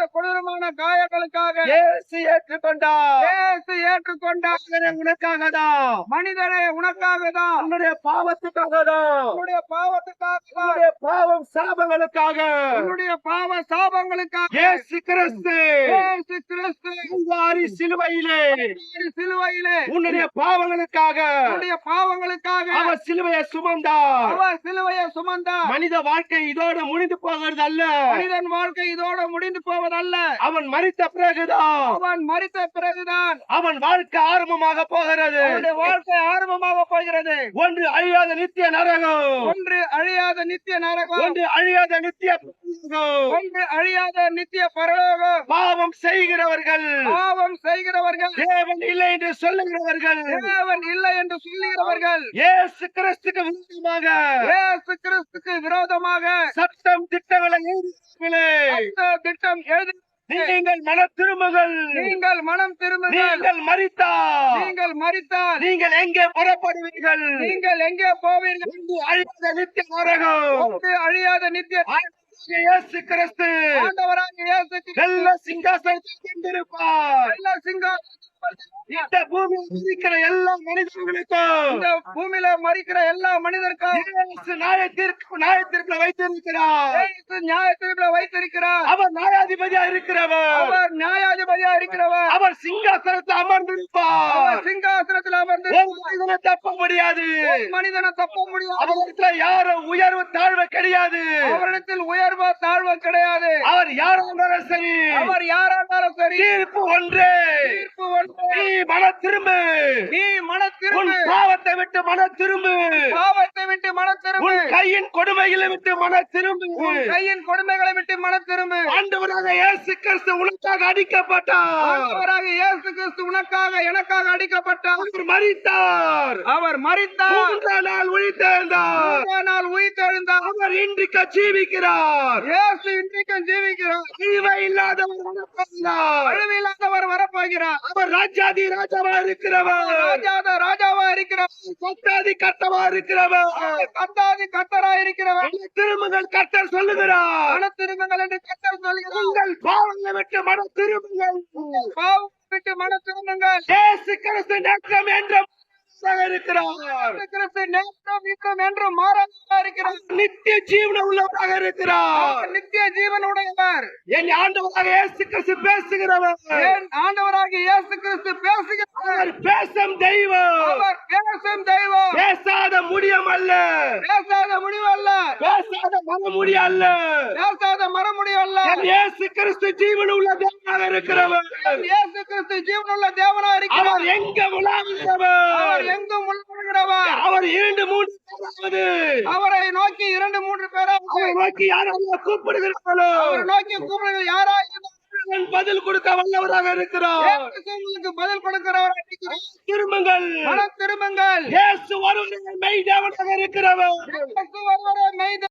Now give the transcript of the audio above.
ஏற்பட்ட கொடூரமான காயங்களுக்காக இயேசு ஏற்றுக்கொண்டார். இயேசு ஏற்றுக்கொண்டார். மனிதனே உனக்காக தான் மனிதனே உனக்காக தான் உன்னுடைய பாவத்துக்காக தான் உன்னுடைய பாவத்துக்காக உன்னுடைய பாவம் சாபங்களுக்காக. உன்னுடைய பாவ சாபங்களுக்காக. இயேசு கிறிஸ்து. இயேசு கிறிஸ்து. சிலுவையிலே. சிலுவையிலே. உன்னுடைய பாவங்களுக்காக. உன்னுடைய பாவங்களுக்காக. அவர் சிலுவையை சுமந்தார் அவர் சிலுவையை சுமந்தார் மனித வாழ்க்கை இதோடு முடிந்து போகிறது அல்ல மனிதன் வாழ்க்கை இதோட முடிந்து போவதல்ல அவன் மறித்த பிறகுதான். அவன் மரித்த பிறகுதான். அவன் வாழ்க்கை ஆரம்பமாக போகிறது. வாழ்க்கை ஆரம்பமாக போகிறது. ஒன்று அழியாத நித்திய நரகம். ஒன்று அழியாத நித்திய நரகம். ஒன்று அழியாத நித்திய. ஒன்று அழியாத நித்திய பரலோகம். பாவம் செய்கிறவர்கள். பாவம் செய்கிறவர்கள். தேவன் இல்லை என்று சொல்லுகிறவர்கள். தேவன் இல்லை என்று சொல்லுகிறவர்கள் இயேசு கிறிஸ்துக்கு விரோதமாக. இயேசு கிறிஸ்துக்கு விரோதமாக. சட்டம் திட்டங்களை திட்டம் எழுதி நீங்கள் மன திரும்புகள் நீங்கள் மனம் திரும்புங்கள். நீங்கள் மறித்தார் நீங்கள் மரித்தால். நீங்கள் எங்கே புறப்படுவீர்கள்? நீங்கள் எங்கே போவீர்கள்? அழியாத நித்திய நரகம். அழியாத நித்திய இயேசு கிறிஸ்து ஆண்டவராக இயேசு நல்ல சிங்காசனத்தில் கொண்டிருப்பார் எல்லா சிங்காசனத்தில் இந்த பூமியில் எல்லா மனிதர்களுக்கும் இந்த பூமியில மறிக்கிற எல்லா மனிதருக்கும் நியாயத்திற்கு நியாயத்திற்கு வைத்திருக்கிறார். இயேசு நியாய தீர்ப்புல வைத்திருக்கிறார். அவர் நியாயாதிபதியா இருக்கிறவர். அவர் நியாயாதிபதியா இருக்கிறவர். அவர் சிங்காசனத்தில் அமர்ந்திருப்பார். ஒரு மனிதனை தப்ப முடியாது. மனிதனை தப்ப முடியாது. அவரிடத்துல யாரும் உயர்வு தாழ்வு கிடையாது. அவரிடத்தில் உயர்வோ தாழ்வோ கிடையாது. அவர் யாரா இருந்தாலும் சரி. அவர் யாரா இருந்தாலும் சரி. தீர்ப்பு ஒன்றே. தீர்ப்பு ஒன்று. நீ மன திரும்பு நீ மன திரும்பு பாவத்தை விட்டு மன திரும்பு பாவத்தை விட்டு மன திரும்பு கையின் கொடுமைகளை விட்டு மன திரும்பு கையின் கொடுமைகளை விட்டு மன திரும்பு ஆண்டவராக இயேசு கிறிஸ்து உனக்காக அடிக்கப்பட்டார். ஆண்டவராக இயேசு கிறிஸ்து உனக்காக எனக்காக அடிக்கப்பட்டார். அவர் மறித்தார் அவர் மரித்தார். மூன்றாம் நாள் உயிர்த்தெழுந்தார் அவர் இன்றைக்கு ஜீவிக்கிறார். இயேசு இன்றைக்கும் ஜீவிக்கிறார். அழிவை இல்லாதவர் வரப்போகிறார். அழிவில்லாதவர் வரப்போகிறார். அவர் ராஜாதி ராஜாவா இருக்கிறவர். ராஜாத ராஜாவா இருக்கிறவர். கத்தாதி கர்த்தவா இருக்கிறவர். கத்தாதி கத்தரா இருக்கிறவர். திருமகள் கர்த்தர் சொல்லுகிறார். மன திரும்புங்கள் என்று கத்தர் சொல்கிறார் உங்கள் பாவங்களை விட்டு மன திரும்புங்கள். பாவம் விட்டு மன திரும்புங்கள். இயேசு கிறிஸ்து நேற்றம் என்றும் இருக்கிறார் நேற்றும் என்றும் மாறாதவராக இருக்கிறார். நித்திய ஜீவன உள்ளவராக இருக்கிறார். நித்திய ஜீவனுடையவர் என் ஆண்டவராக இயேசு கிறிஸ்து பேசுகிறவர். ஏன் ஆண்டவராக இயேசு கிறிஸ்து பேசுகிறார் அவர் பேசும் தெய்வம். அவர் பேசும் தெய்வம். பேசாத முடியம் அல்ல. பேசாத முடிவல்ல பேசாத மன முடிய அல்ல. பேசாத என் இயேசு கிறிஸ்து ஜீவன் உள்ள தேவனாக இருக்கிறவர். இயேசு கிறிஸ்து ஜீவனுள்ள தேவனா அவர் இருக்கிறார் எங்க உலாவுகிறவர்? அவர் எங்கும் உள்வாழ்கிறவர் அவர் இரண்டு மூன்று பேராவது. அவரை நோக்கி இரண்டு மூன்று பேரா அவரை நோக்கி யாராவது கூப்பிடுகிறார்களோ? அவரை நோக்கி கூப்பிடுவது யாரா அவன் பதில் கொடுக்க வல்லவராக இருக்கிறார் உங்களுக்கு பதில் கொடுக்கிறவர் திரும்புங்கள். மன திரும்புங்கள். இயேசு மெய் தேவனாக இருக்கிறவர். இயேசு மெய்த